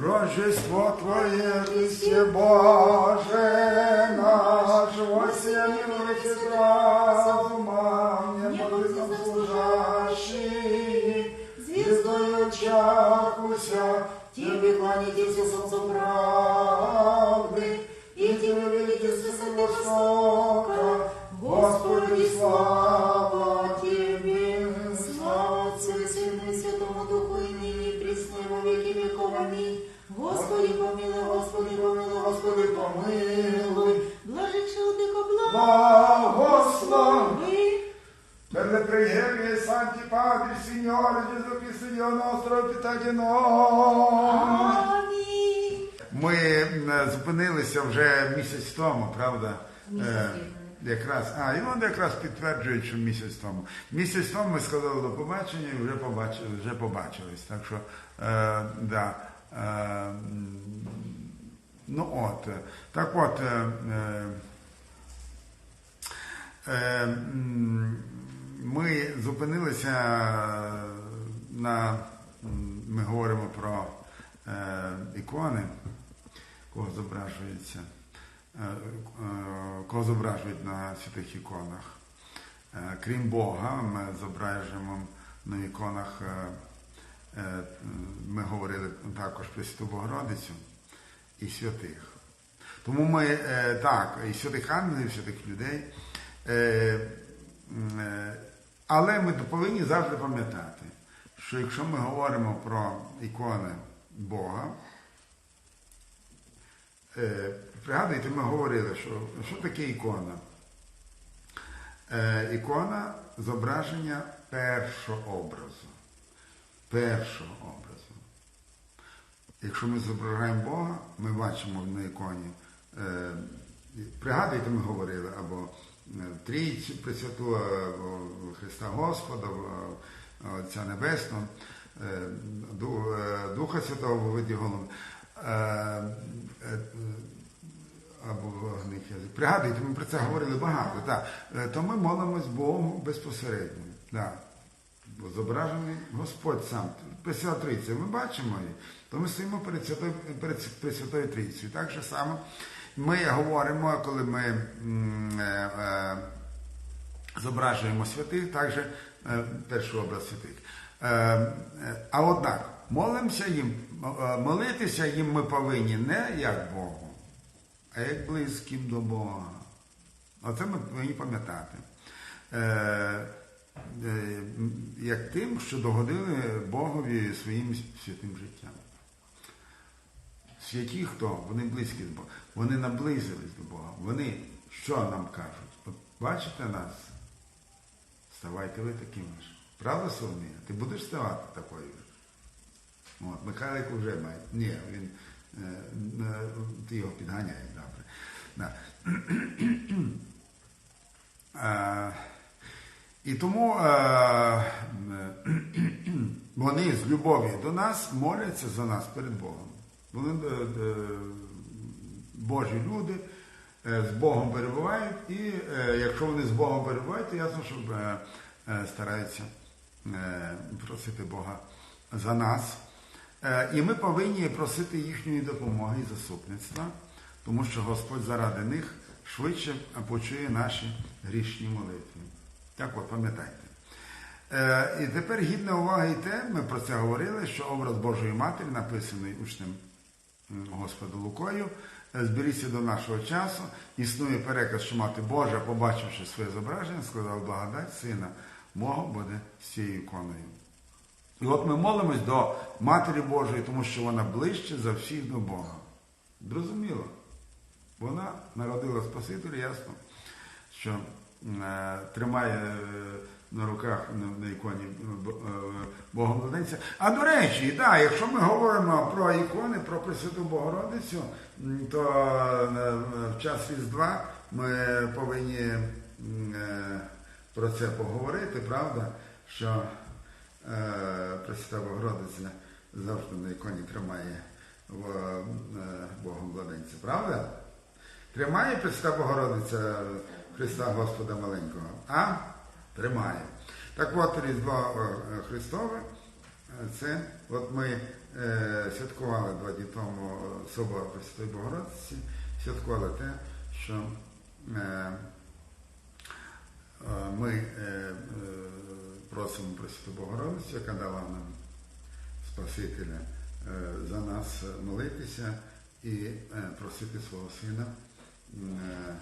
Рождество Твое, Христе Боже наш, воссиянуйте разума, мне благо служащий, звездою чахуся, Тебе кланяйтесь, солнце правды, и Тебе величество высоко, Господи, слава благослови. Per preghiere Santi Padri, Signore Gesù Cristo, Dio nostro, питає noi. Амінь. Ми е, зупинилися вже місяць тому, правда? Е, Якраз, а, і вони якраз підтверджують, що місяць тому. Місяць тому ми сказали до побачення і вже побачили, вже побачились. Так що, е, да. Е, ну от, так от. Е, е, Ми зупинилися на ми говоримо про е, ікони, кого зображується, е, е, кого зображують на святих іконах. Е, Крім Бога, ми зображуємо на іконах, е, е, ми говорили також про Святу Богородицю і святих. Тому ми е, так, і святих ангелів, і святих людей. Е, е, але ми повинні завжди пам'ятати, що якщо ми говоримо про ікони Бога, е, пригадуйте, ми говорили, що, що таке ікона? Ікона зображення першого образу. Першого образу. Якщо ми зображаємо Бога, ми бачимо на іконі. Пригадуйте, ми говорили, або е, Трійцю Пресвяту, або Христа Господа, Отця Небесного, е, Ду- е, Духа Святого в виді голови. Е, е, або вогних язик. Пригадуйте, ми про це говорили багато. Так. Е, То ми молимось Богу безпосередньо. Так. Бо зображений Господь сам, Пресвята Трійця, ми бачимо її, то ми стоїмо перед Святою, перед Пресвятою Трійцею. Так же само ми говоримо, коли ми е, е, зображуємо святих, також е, перший образ святих. А однак, молимося їм, молитися їм ми повинні не як Богу, а як близьким до Бога. Оце ми повинні пам'ятати. Як тим, що догодили Богові своїм святим життям. Святі хто? Вони близькі до Бога. Вони наблизились до Бога. Вони що нам кажуть? Бачите нас? Ставайте ви такими ж. Правда, Соломія? Ти будеш ставати такою? От, Михайлик вже має. Ні, він е, е, ти його підганяєш добре. Да. Е, і тому е, вони з любові до нас моляться за нас перед Богом. Вони е, Божі люди е, з Богом перебувають, і е, якщо вони з Богом перебувають, то ясно, що е, стараються просити Бога за нас. І ми повинні просити їхньої допомоги і заступництва, тому що Господь заради них швидше почує наші грішні молитви. Так от, пам'ятайте. І тепер гідна уваги і те, ми про це говорили, що образ Божої Матері, написаний учнем м, Господа Лукою, зберігся до нашого часу. Існує переказ, що мати Божа, побачивши своє зображення, сказав благодать сина мого буде з цією іконою. І от ми молимось до Матері Божої, тому що вона ближче за всіх до Бога. Зрозуміло. Вона народила Спасителя, ясно, що е, тримає е, на руках на, іконі е, е, Богомладенця. А до речі, да, якщо ми говоримо про ікони, про Пресвяту Богородицю, то е, в час Різдва ми повинні про це поговорити, правда? Що Пресвята Богородиця завжди на іконі тримає в, Богом владенця, правда? Тримає Пресвята Богородиця Христа Господа Маленького? А? Тримає. Так от Різдво е, Христове, е, це от ми е, святкували два дні тому собор Пресвятої Богородиці, святкували те, що е, е, ми е, е, просимо Пресвяту Богородицю, яка дала нам Спасителя, е, за нас молитися і е, просити свого Сина е,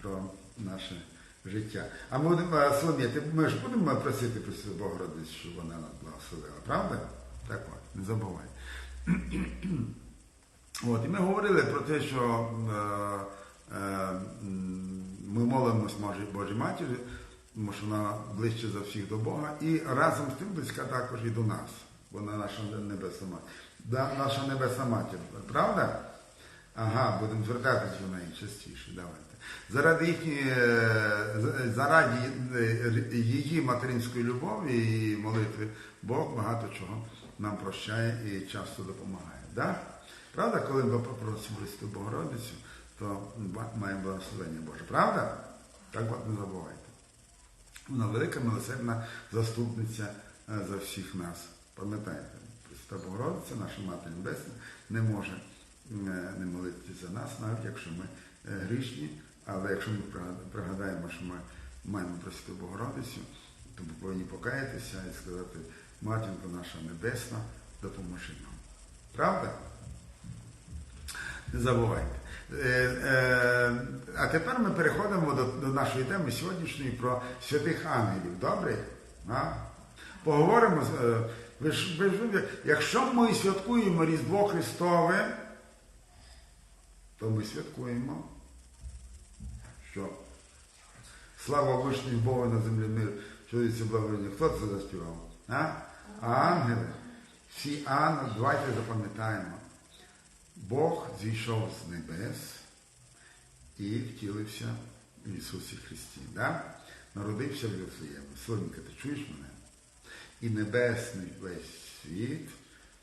про наше життя. А ми будемо, е, Соломія, ми ж будемо просити Пресвяту Богородицю, щоб вона нас благословила, правда? Так от, не забувай. От, і ми говорили про те, що е, е, ми молимось Божій Матері, тому що вона ближче за всіх до Бога, і разом з тим близька також і до нас. Вона наша небесна матір. Да, наша небесна матір, правда? Ага, будемо звертатися до неї частіше. Давайте. Заради їхньої, е, заради е, її материнської любові і молитви Бог багато чого нам прощає і часто допомагає. Да? Правда, коли ми попросимо Христу Богородицю, то маємо благословення Боже. Правда? Так от не забувайте. Вона велика милосердна заступниця е, за всіх нас. Пам'ятаєте, Пресвята Богородиця, наша Мати Небесна, не може е, не молитися за нас, навіть якщо ми е, грішні, але якщо ми пригадаємо, що ми маємо Пресвяту Богородицю, то ми повинні покаятися і сказати, Матінко наша Небесна, допоможи нам. Правда? Не забувайте. Е, е, а тепер ми переходимо до, до нашої теми сьогоднішньої про святих ангелів. Добре? А? Поговоримо. е, Ви ж, ви ж, якщо ми святкуємо Різдво Христове, то ми святкуємо. Що? Слава вишній Богу на землі мир, чоловіці благовіння. Хто це заспівав? А? Ангели. Всі ангели, давайте запам'ятаємо. Бог зійшов з небес і втілився в Ісусі Христі. Да? Народився в Вифлеємі. Сонька, ти чуєш мене? І небесний весь світ,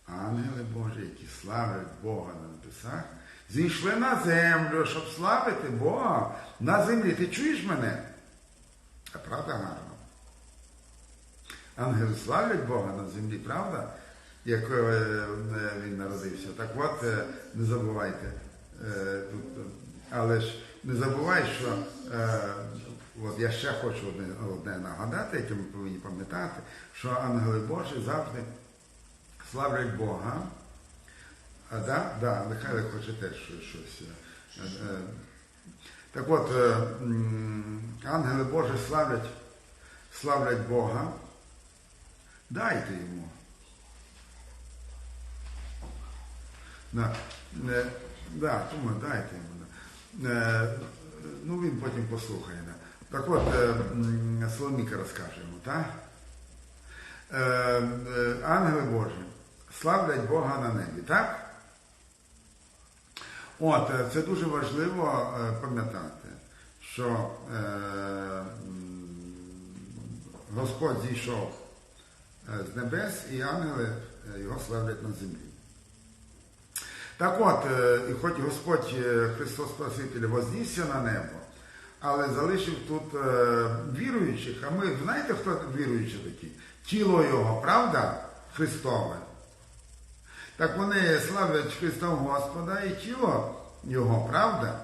ангели Божі, які славлять Бога на небесах, зійшли на землю, щоб славити Бога на землі. Ти чуєш мене? А правда гарно? Ангели славлять Бога на землі, правда? Як е, е, він народився. Так от, е, не забувайте. але ж не забувай, що от я ще хочу одне, одне нагадати, яке ми повинні пам'ятати, що ангели Божі завжди славлять Бога. А, да? Да, Михайло хоче теж щось. е, е, Так от, е, ангели Божі славлять, славлять Бога. Дайте йому. Да, да, тому дайте йому. Ну, він потім послухає. Так от, Соломіка розкаже йому, так? Ангели Божі славлять Бога на небі, так? От, е, це дуже важливо е, пам'ятати, що е, Господь зійшов з небес і ангели його славлять на землі. Так от, і хоч Господь Христос Спаситель вознісся на небо, але залишив тут віруючих, а ми знаєте, хто віруючі такі? Тіло Його, правда? Христове. Так вони славлять Христа Господа і тіло Його, правда?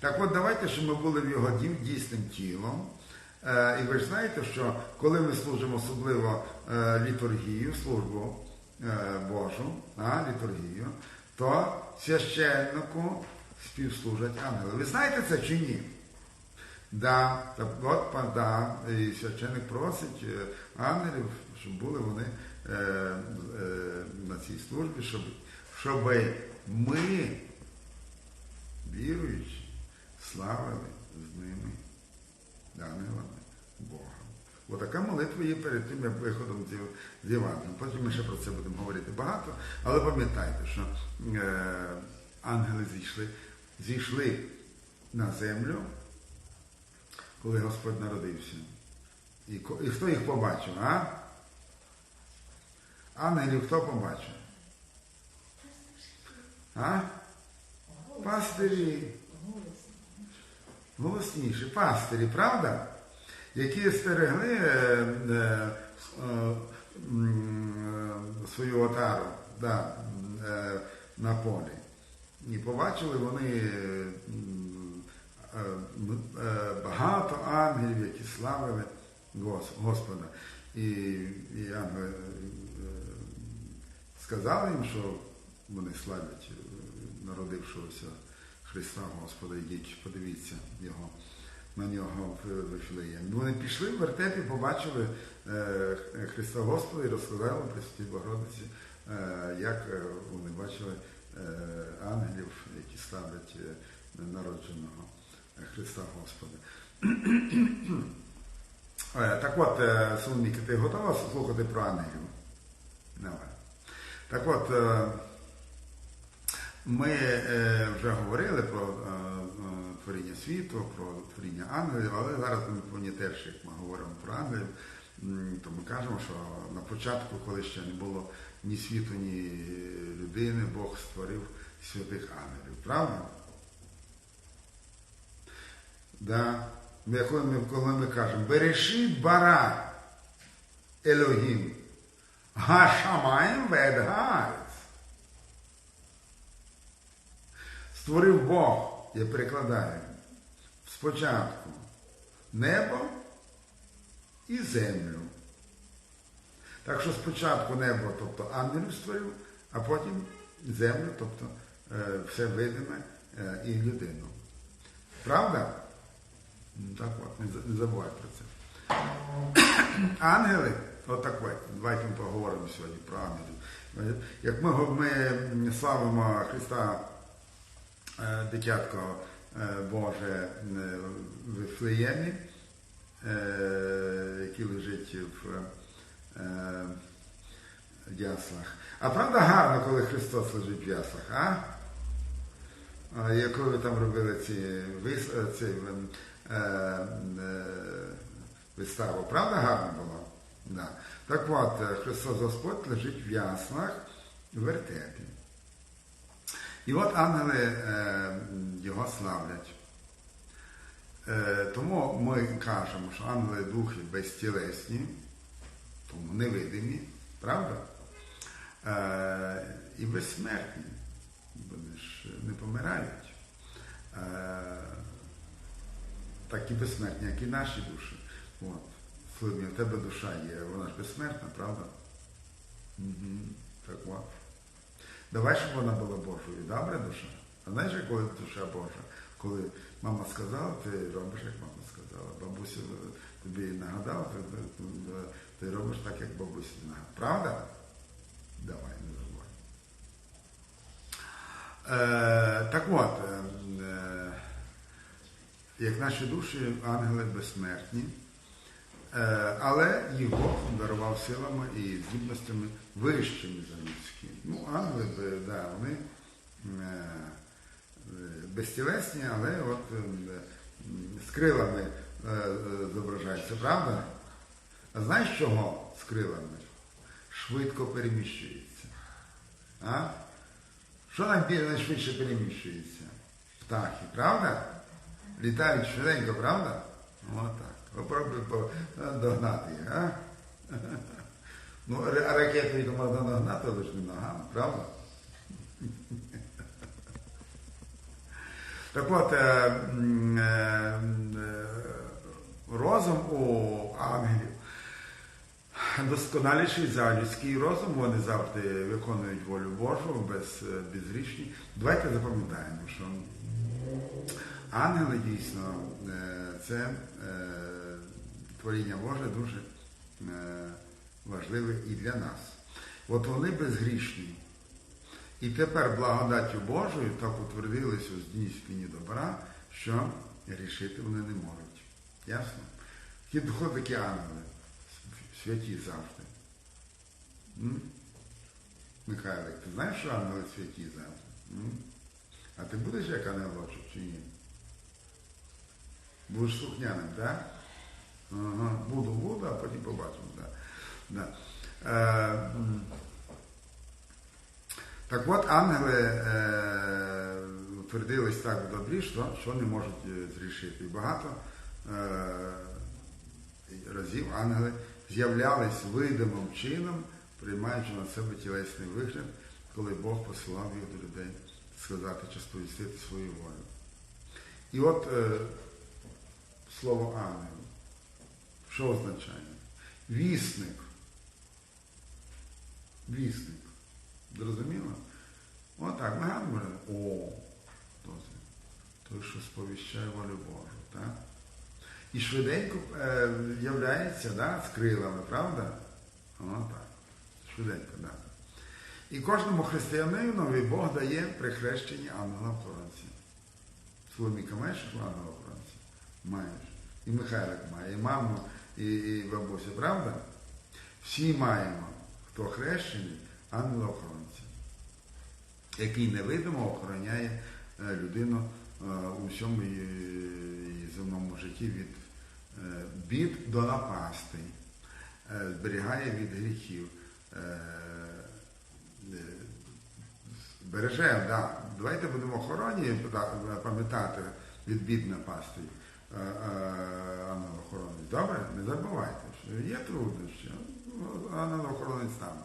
Так от давайте, щоб ми були в його дійсним тілом. Е, і ви ж знаєте, що коли ми служимо особливо е, літургію, службу е, Божу, а, літургію, то священнику співслужать ангели. Ви знаєте це чи ні? Да, от да, і священник просить ангелів, щоб були вони на цій службі, щоб, щоб ми, віруючи, славили з ними ангелами Бога. Отака молитва є перед тим, як виходом з- Євангелія. Потім ми ще про це будемо говорити багато, але пам'ятайте, що е, ангели зійшли, зійшли на землю, коли Господь народився. І, і хто їх побачив, а? Ангелів хто побачив? А? Пастирі. Голосніше, пастирі, правда? Які стерегли е, е, е, свою отару да, е, на полі. І побачили вони е, е, е, багато ангелів, які славили Господа. І, і ангели сказали їм, що вони славлять е, народившогося Христа Господа, ідіть, подивіться його, на нього в Вифлеємі. Вони пішли в вертепі, побачили е, Христа Господа і розказали Пресвятій Богородиці, е, як вони бачили ангелів, які славлять народженого Христа Господа. Так от, Соломіки, ти готова слухати про ангелів? Давай. Так от, е, ми е, вже говорили про е, творіння світу, про творіння ангелів, але зараз ми повинні теж, як ми говоримо про ангелів, то ми кажемо, що на початку, коли ще не було ні світу, ні людини, Бог створив святих ангелів. Правда? Да. Коли, ми, коли ми кажемо, берешіть бара Елогім, гашамаєм ведгарец. Створив Бог, я перекладаю, спочатку небо і землю. Так що спочатку небо, тобто ангелів створив, а потім землю, тобто е, все видиме е, і людину. Правда? Ну, Так от, не забувай про це. Ангели, отак давайте ми поговоримо сьогодні про ангелів. Як ми, ми славимо Христа е, дитятко е, Боже е, в Вифлеємі, е, який лежить в яслах. А правда гарно, коли Христос лежить в яслах, а? Яку ви там робили ці, ці е, е, виставу? Правда гарно було? Да. Так от, е, Христос Господь лежить в яслах в вертепі. І от ангели е, його славлять. Е, тому ми кажемо, що ангели духи безтілесні, тому невидимі, правда? Е, і безсмертні. Вони ж не помирають. Е, і безсмертні, як і наші душі. От. Слухай, у тебе душа є, вона ж безсмертна, правда? Угу. Так от. Давай, щоб вона була Божою. Добра душа. А знаєш, коли душа Божа? Коли мама сказала, ти робиш, як мама сказала. Бабуся тобі нагадала, ти, ти, ти робиш так, як бабуся нагадала. Правда? Давай, не забувай. Е, так от, е, е, як наші душі, ангели безсмертні, е, але їх Бог дарував силами і здібностями вищими за людські. Ну, ангели, е, да, вони е, е, безтілесні, але от е, з крилами е, е, зображаються, правда? А знаєш чого з крилами? Швидко переміщується. А? Що найшвидше переміщується? Птахи, правда? Літають швиденько, правда? Отак. Попробуй догнати їх, а? Ну, а ракетою то можна догнати, ж не ногами, правда? Так от, е, е, е, розум у ангелів досконаліший за людський розум, вони завжди виконують волю Божу без, е, безрічні. Давайте запам'ятаємо, що ангели дійсно е, це е, творіння Боже дуже е, важливе і для нас. От вони безгрішні. І тепер благодаттю Божою так утвердилися у здійсненні добра, що рішити вони не можуть. Ясно? Хто такі ангели, святі завжди. М? Михайлик, ти знаєш, що ангели святі завжди? М? А ти будеш як ангелочок чи ні? Будеш слухняним, так? Ага, буду, буду, а потім побачимо. Да. Да. Е, так от ангели е, утвердились так в добрі, що, що не можуть е, зрішити. І багато е, разів ангели з'являлись видимим чином приймаючи на себе тілесний вигляд, коли Бог посилав їх до людей сказати чи сповістити свою волю. І от е, слово ангел. Що означає? Вісник. Вісник. Зрозуміло? Отак, нагадуємо. О, то це. Той, що сповіщає волю Божу. Так? І швиденько е, являється да, з крилами, правда? О, так. Швиденько, так. Да. І кожному християнинові Бог дає при хрещенні ангела-охоронця. Соломіка маєш ангела-охоронця? Маєш. І Михайлик має, і маму, і, і бабуся, правда? Всі маємо, хто хрещений, ангела-охоронця, який невидимо охороняє е, людину е, у всьому земному житті від е, бід до напастей, е, зберігає від гріхів. Береже, да. Давайте будемо охороні пам'ятати від бід напастей е, ангел-охоронець. Добре? Не забувайте, що є труднощі. Ангел-охоронець там.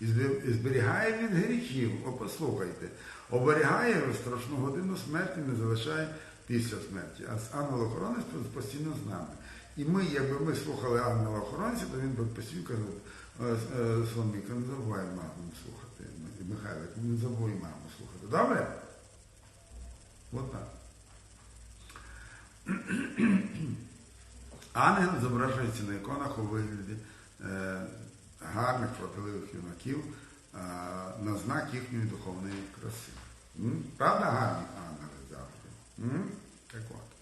І і зберігає від гріхів. О, послухайте. Оберігає в страшну годину смерті, не залишає після смерті. А ангел-охоронець постійно з нами. І ми, якби ми слухали ангела-охоронця, то він би постійно казав, «Е, е, Соломіка, не забувай маму слухати. Михайлик, не забувай маму слухати. Добре? От так. Ангел зображується на іконах у вигляді е, гарних платливих юнаків е, на знак їхньої духовної краси. Правда, гарні ангели завжди? Так от.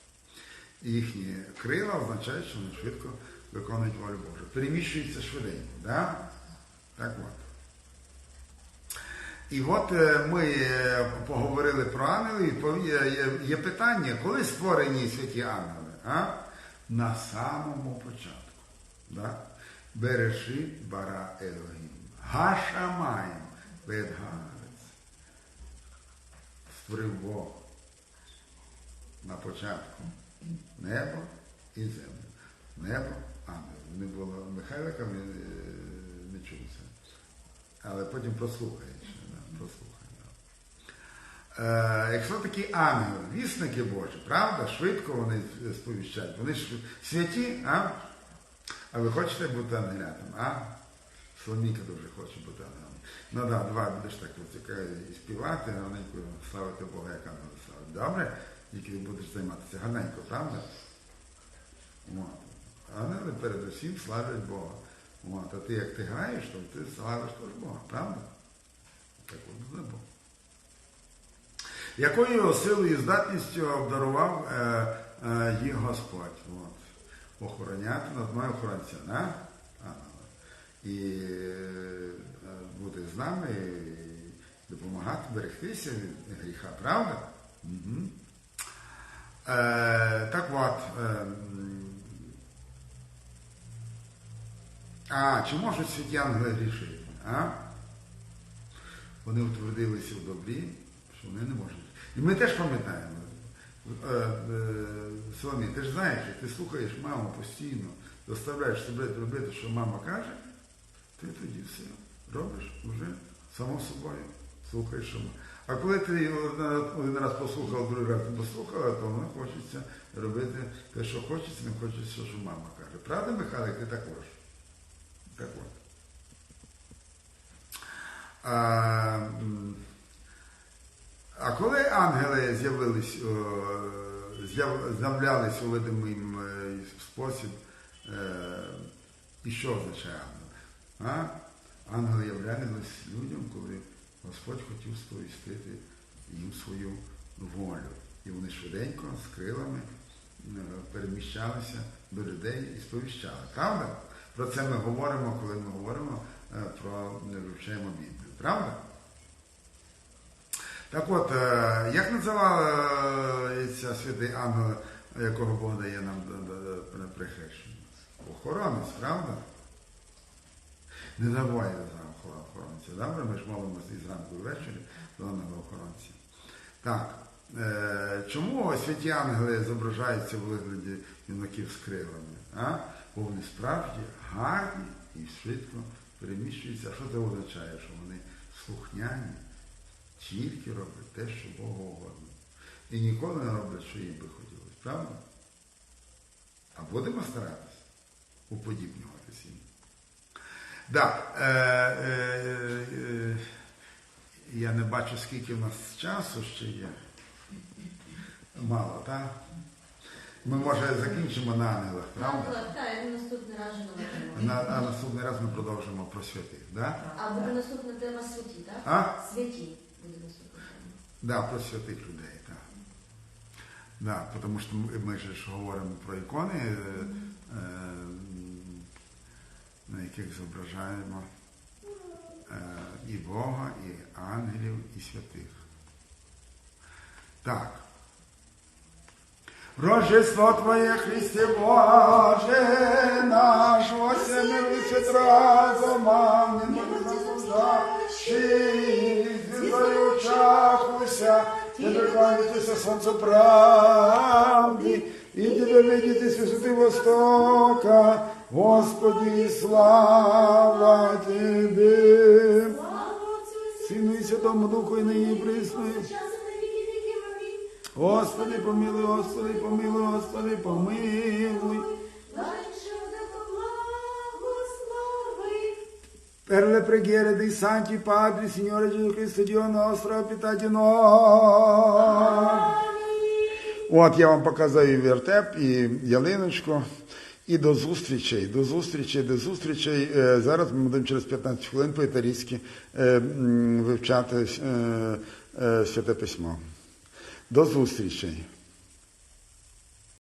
Їхні крила означають, що вони швидко виконують волю Божу. Переміщуються швиденько. Да? Так от. І от е, ми е, поговорили про ангелів, і є, питання, коли створені святі ангели? А? На самому початку. Да? Берешит бара Елогім. Гашамаєм Бедгарець. Створив Бог на початку небо і землю. Небо, ангел. Не було Михайлика, ми е, не чув. Але потім прослухає Да. Е, якщо такі ангели, вісники Божі, правда, швидко вони сповіщають. Вони ж святі, а? А ви хочете бути ангелятом, а? Соломійка дуже хоче бути ангелом. Ну да, два будеш так ось, і співати, гарненько славити Бога, як ангел славить. Добре? Тільки будеш займатися гарненько, правда? От. Ангели передусім славлять Бога. А ти як ти граєш, то ти славиш теж Бога, правда? Так от буде Бог. Якою силою і здатністю обдарував е, е, їх Господь? От. Охороняти над мною охоронця, да? І е, бути з нами, і допомагати берегтися від гріха, правда? Угу. Е, так от. Е, а, чи можуть святі ангели грішити? А? Вони утвердилися в добрі, що вони не можуть. І ми теж пам'ятаємо. Е, е, Соломі, ти ж знаєш, як ти слухаєш маму постійно, заставляєш себе робити, що мама каже, ти тоді все робиш вже само собою. Слухаєш, що мама. А коли ти один раз послухав, другий раз не послухала, то воно хочеться робити те, що хочеться, не хочеться, що мама каже. Правда, Михайлик, ти також? Так от. А, коли ангели з'явились, з'являлись у видимий е, спосіб, е, і що означає ангел? А? Ангели являлись людям, коли Господь хотів сповістити їм свою волю. І вони швиденько з крилами е, переміщалися до людей і сповіщали. Правда? Про це ми говоримо, коли ми говоримо про вивчаємо Біблію. Правда? Так от, е, як називається святий ангел, якого Бог дає нам до- до- до- при- при хрещенні? Охоронець, правда? Не забувайте за охоронця. Добре, ми ж молимося і зранку ввечері до охоронця. Так. Е, чому святі ангели зображаються в вигляді юнаків з крилами? А? Бо вони справді гарні і швидко переміщуються. А що це означає? Що вони слухняні, тільки роблять те, що Богу угодно. І ніколи не роблять, що їм би хотілося. Правда? А будемо старатися уподібнюватися їм. Так, е, е, е, я не бачу, скільки в нас часу ще є. Мало, так? Ми, може, закінчимо на ангелах, правда? Так, я наступний раз вже На, а наступний раз ми продовжимо про святих, да? А буде наступна тема святі, так? А? Святі буде наступна тема. Да, про святих людей, так. Да, тому що ми, ми ж говоримо про ікони, е, е, на яких зображаємо е, і Бога, і ангелів, і святих. Так. Рождество Твоє, Христе Боже, наш, осемилися разом, амінь, заслужащий, звіздою в очах уся, Тебе кланяйтеся сонце правди, і Тебе видіти святи Востока, Господи, слава Тебе. Сину і Святому Духу, і нині і Господи, помилуй, Господи, помилуй, Господи, помилуй. Per le preghiere dei santi padri, Signore Gesù Cristo, Dio nostro, питаті нас. От я вам показаю вертеп і ялиночку. І до зустрічей, до зустрічей, до зустрічей. Е, Зараз ми будемо через 15 хвилин по-італійськи е, вивчати е, святе письмо. До зустрічей.